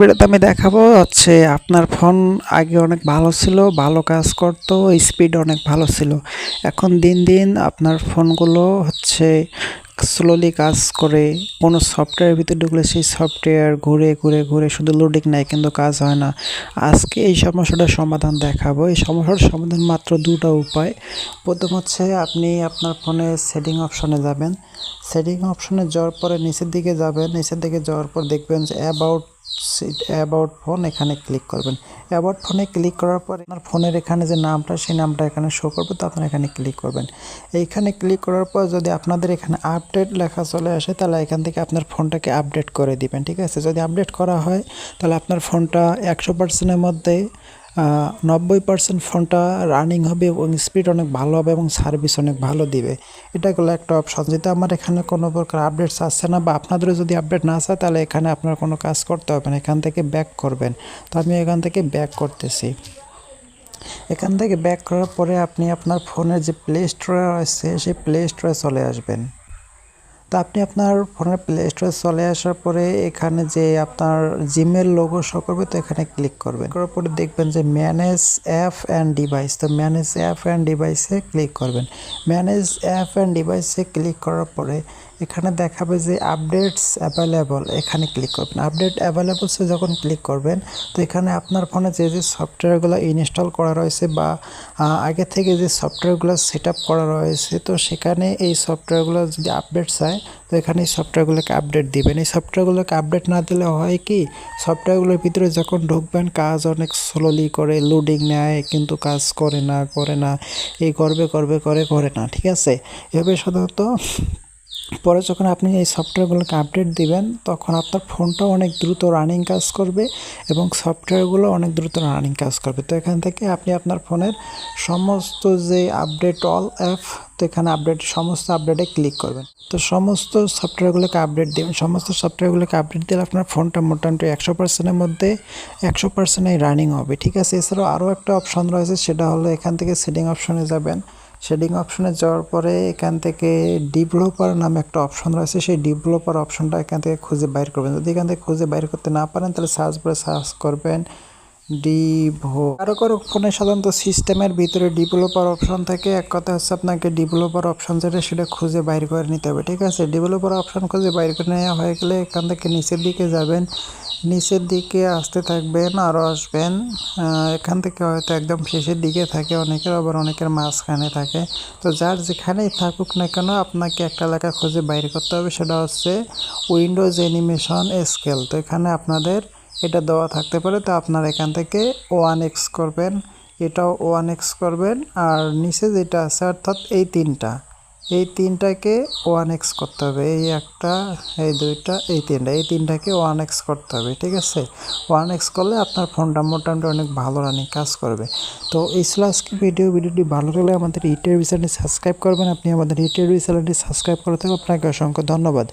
ভিডিওতে আমি দেখাবো হচ্ছে আপনার ফোন আগে অনেক ভালো ছিল, ভালো কাজ করতো স্পিড অনেক ভালো ছিল। এখন দিন দিন আপনার ফোনগুলো হচ্ছে স্লোলি কাজ করে। কোনো সফটওয়্যার ভিতরে ঢুকলে সেই সফটওয়্যার ঘুরে ঘুরে ঘুরে শুধু লোডিং নেয়, কিন্তু কাজ হয় না। আজকে এই সমস্যাটার সমাধান দেখাবো। এই সমস্যার সমাধান মাত্র দুটো উপায়। প্রথম হচ্ছে আপনি আপনার ফোনে সেটিং অপশনে যাবেন। সেটিং অপশনে যাওয়ার পরে নিচের দিকে যাবেন। নিচের দিকে যাওয়ার পর দেখবেন যে অ্যাবাউট অ্যাবাউট ফোন এখানে ক্লিক করবেন। অ্যাবাউট ফোনে ক্লিক করার পর আপনার ফোনের এখানে যে নামটা, সেই নামটা এখানে শো করবে তো আপনার এখানে ক্লিক করবেন। এইখানে ক্লিক করার পর যদি আপনাদের এখানে আপডেট লেখা চলে আসে, তাহলে এখান থেকে আপনার ফোনটাকে আপডেট করে দিবেন, ঠিক আছে? যদি আপডেট করা হয়, তাহলে আপনার ফোনটা একশো পার্সেন্টের মধ্যে নব্বই পার্সেন্ট ফোনটা রানিং হবে এবং স্পিড অনেক ভালো হবে এবং সার্ভিস অনেক ভালো দিবে। এটা হলো একটা অপশন যদি আমার এখানে কোনো প্রকার আপডেটস আসছে না বা আপনাদেরও যদি আপডেট না আসে, তাহলে এখানে আপনার কোনো কাজ করতে হবে না। এখান থেকে ব্যাক করবেন। তো আমি এখান থেকে ব্যাক করতেছি। এখান থেকে ব্যাক করার পরে আপনি আপনার ফোনের যে প্লে স্টোরে আছে সেই প্লে স্টোরে চলে আসবেন। তো আপনি আপনার ফোনের প্লে স্টোরে চলে আসার পরে এখানে যে আপনার জিমেল লোগো শো করবে, তো এখানে ক্লিক করবেন। করার পরে দেখবেন যে ম্যানেজ অ্যাপ অ্যান্ড ডিভাইস তো ম্যানেজ অ্যাপ অ্যান্ড ডিভাইসে ক্লিক করবেন। ম্যানেজ অ্যাপ অ্যান্ড ডিভাইসে ক্লিক করার পরে এখানে দেখাবে যে আপডেটস অ্যাভেলেবল এখানে ক্লিক করবেন। আপডেট অ্যাভেলেবলসে যখন ক্লিক করবেন, তো এখানে আপনার ফোনে যে যে সফটওয়্যারগুলো ইনস্টল করা রয়েছে বা আগে থেকে যে সফটওয়্যারগুলো সেট করা রয়েছে, তো সেখানে এই সফটওয়্যারগুলো যদি আপডেট চায় তো এখানে সফটওয়্যারগুলোকে আপডেট দিবেন। এই সফটওয়্যারগুলোকে আপডেট না দিলে হয় কি সফটওয়্যারগুলোর ভিতরে যখন ঢুকবেন, কাজ অনেক স্লোলি করে লোডিং নেয়, কিন্তু কাজ করে না করে না, এই করবে করবে করে করে না, ঠিক আছে? এভাবে সাধারণত পরে যখন আপনি এই সফটওয়্যারগুলোকে আপডেট দিবেন, তখন আপনার ফোনটাও অনেক দ্রুত রানিং কাজ করবে এবং সফটওয়্যারগুলো অনেক দ্রুত রানিং কাজ করবে। তো এখান থেকে আপনি আপনার ফোনের সমস্ত যে আপডেট অল অ্যাপ তো এখানে আপডেট সমস্ত আপডেটে ক্লিক করবেন। তো সমস্ত সফটওয়্যারগুলোকে আপডেট দেবেন। সমস্ত সফটওয়্যারগুলোকে আপডেট দিলে আপনার ফোনটা মোটামুটি একশো পার্সেন্টের মধ্যে একশো পার্সেন্টই রানিং হবে। ঠিক আছে? এছাড়াও আরও একটা অপশন রয়েছে, সেটা হলো এখান থেকে সেটিং অপশনে যাবেন। শেডিং অপশনে যাওয়ার পরে এখান থেকে ডেভেলপার নামে একটা অপশন রয়েছে। সেই ডেভেলপার অপশনটা এখান থেকে খুঁজে বাইর করবেন। যদি এখান থেকে খুঁজে বাইর করতে না পারেন, তাহলে সার্চ করে সার্চ করবেন ডিভো কারও কারও ফোনে সাধারণত সিস্টেমের ভিতরে ডেভেলপার অপশন থাকে এক কথা হচ্ছে আপনাকে ডেভেলপার অপশন যেটা সেটা খুঁজে বাইর করে নিতে হবে। ঠিক আছে? ডেভেলপার অপশন খুঁজে বাইর করে নেওয়া হয়ে গেলে এখান থেকে নিচের দিকে যাবেন। নিচের দিকে আসতে থাকবেন আরও আসবেন। এখান থেকে হয়তো একদম শেষের দিকে থাকে অনেকের, আবার অনেকের মাঝখানে থাকে। তো যার যেখানেই থাকুক না কেন, আপনাকে একটা লেখা খুঁজে বাইর করতে হবে, সেটা হচ্ছে উইন্ডোজ অ্যানিমেশন স্কেল তো এখানে আপনাদের এটা দেওয়া থাকতে পারে। তো আপনারা এখান থেকে ওয়ান এক্স করবেন, এটাও ওয়ান এক্স করবেন, আর নিচে যেটা আছে অর্থাৎ এই তিনটা। এই তিনটাকে ওয়ান এক্স করতে হবে। এই একটা, এই দুইটা, এই তিনটা, এই তিনটাকে ওয়ান এক্স করতে হবে, ঠিক আছে? ওয়ান এক্স করলে আপনার ফোনটা মোটামুটি অনেক ভালো রানিং কাজ করবে। তো এই ছিল আজকে ভিডিও ভিডিওটি ভালো লাগলে আমাদের ইউটিউব চ্যানেলটি সাবস্ক্রাইব করবেন। আপনি আমাদের ইউটিউব চ্যানেলটি সাবস্ক্রাইব করতে আপনাকে অসংখ্য ধন্যবাদ।